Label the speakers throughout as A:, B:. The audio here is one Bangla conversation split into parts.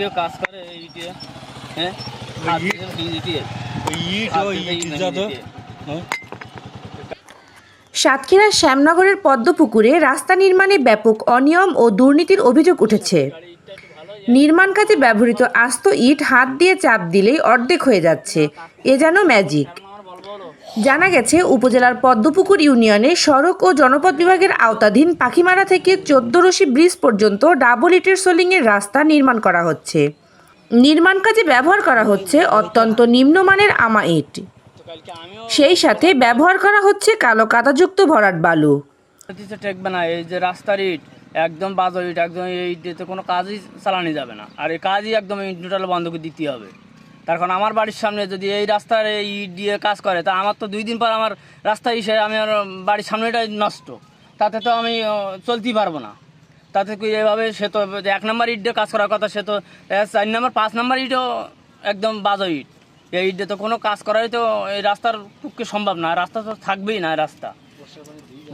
A: কেউ কাজ করে এই দিয়ে হ্যাঁ।
B: হ্যাঁ?
C: সাতক্ষীরার শ্যামনগরের পদ্মপুকুরে রাস্তা নির্মাণে ব্যাপক অনিয়ম ও দুর্নীতির অভিযোগ উঠেছে। নির্মাণ কাজে ব্যবহৃত আস্ত ইট হাত দিয়ে চাপ দিলেই অর্ধেক হয়ে যাচ্ছে। এ যেন ম্যাজিক। জানা গেছে, উপজেলার পদ্মপুকুর ইউনিয়নে সড়ক ও জনপদ বিভাগের আওতাধীন পাখিমারা থেকে চোদ্দরশি ব্রিজ পর্যন্ত ডাবল ইটের সোলিংয়ের রাস্তা নির্মাণ করা হচ্ছে। নির্মাণ কাজে ব্যবহার করা হচ্ছে অত্যন্ত নিম্নমানের আমা ইট সেই সাথে ব্যবহার করা হচ্ছে কালো কাদাযুক্ত ভরাট বালু।
A: এই যে রাস্তার ইট, একদম বাজার ইট, একদম এই ইটেতে কোনো কাজই চালানো যাবে না। আর এই কাজই একদম ইট টোটাল দিতে হবে। কারণ আমার বাড়ির সামনে যদি এই রাস্তার ইট দিয়ে কাজ করে, তা আমার তো দুই দিন পর আমার রাস্তা এসে আমি আর বাড়ির সামনেটাই নষ্ট। তাতে তো আমি চলতেই পারব না। তাতে কি এভাবে সে তো এক নম্বর ইট দিয়ে কাজ করার কথা, সে তো চার নম্বর, পাঁচ নম্বর ইটও একদম বাজো ইট। এই ইট তো কোনো কাজ করাই তো এই রাস্তার পক্ষে সম্ভব না। রাস্তা তো থাকবেই না রাস্তা।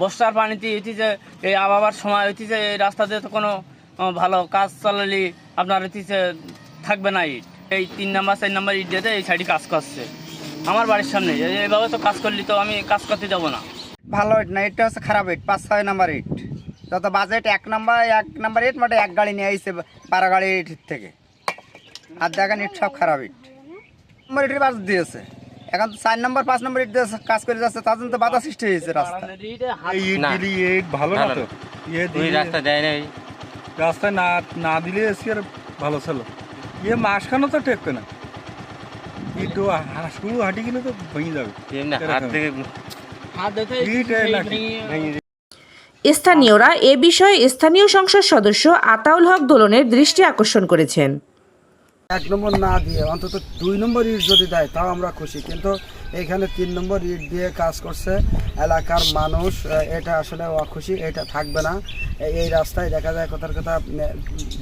A: বর্ষার পানিতে যে, এই আবহাওয়ার সময় যে, এই রাস্তাতে তো কোনো ভালো কাজ চালালে আপনার যে, থাকবে না ইট। এই তিন নাম্বার চার নাম্বার ইট দিতে এই সাইডে কাজ করছে। আমার বাড়ির সামনে এই- এইভাবে তো কাজ করলি তো আমি কাজ করতে যাব না।
D: ভালো ইট না এটা হচ্ছে খারাপ ইট পাঁচ ছয় নাম্বার ইট। যত বাজেট এক নাম্বার এক নাম্বার ইট মানে এক গাড়ি নিয়ে আইছে বারো গাড়ি ইট থেকে। আর দেখেন ইট সব খারাপ ইট। নম্বর ইটের বাজ দিয়েছে। এখন তো চার নম্বর পাঁচ নম্বর ইট দিয়ে কাজ করে যাচ্ছে তার জন্য তো বাধা সৃষ্টি হয়েছে রাস্তা
B: ইট দিলি ইট ভালো না তো?
E: না।
B: ইয়ে
E: রাস্তা দেয়
B: রাস্তায় না না দিলে এসে আর ভালো ছিল। ইয়ে মাসখানো তো টেকবে না। একটু শুরু হাঁটি গেলে তো ভেঙে যাবে।
E: হাত থেকে
A: হাত দিতে
B: ইট এ
C: স্থানীয়রা এ বিষয়ে স্থানীয় সংসদ সদস্য আতাউল হক দোলনের দৃষ্টি আকর্ষণ করেছেন।
F: এক নম্বর না দিয়ে অন্তত দুই নম্বর ইট যদি দেয় তাও আমরা খুশি। কিন্তু এখানে তিন নম্বর ইট দিয়ে কাজ করছে এলাকার মানুষ এটা আসলে অখুশি এটা থাকবে না। এই রাস্তায় দেখা যায় কথার কথা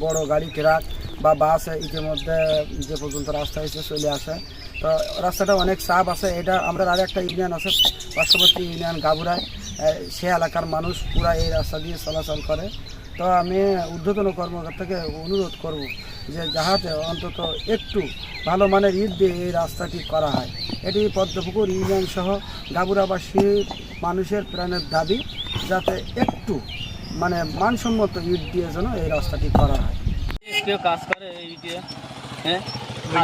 F: বড় গাড়ি ট্রাক বা বাস ইতিমধ্যে যে পর্যন্ত রাস্তা এসে চলে আসে। তো রাস্তাটা অনেক চাপ আছে, এটা আমরা আর একটা ইউনিয়ন আছে, পার্শ্ববর্তী ইউনিয়ন গাবুরায়। সে এলাকার মানুষ পুরা এই রাস্তা দিয়ে চলাচল করে। তো আমি ঊর্ধ্বতন কর্মকর্তাকে অনুরোধ করব যে যাহাতে অন্তত একটু ভালো মানের ইট দিয়ে এই রাস্তাটি করা হয়। এটি পদ্মপুকুর ইউনিয়ন সহ গাবুরাবাসী মানুষের প্রাণের দাবি, যাতে একটু মানে মানসম্মত ইট দিয়ে যেন এই রাস্তাটি করা হয়।
A: কেউ কাজ করে এই দিয়ে হ্যাঁ?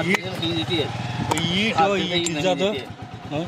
B: ইট
A: দিয়ে
B: ইট
A: ভিজে
B: যাতো হ্যাঁ?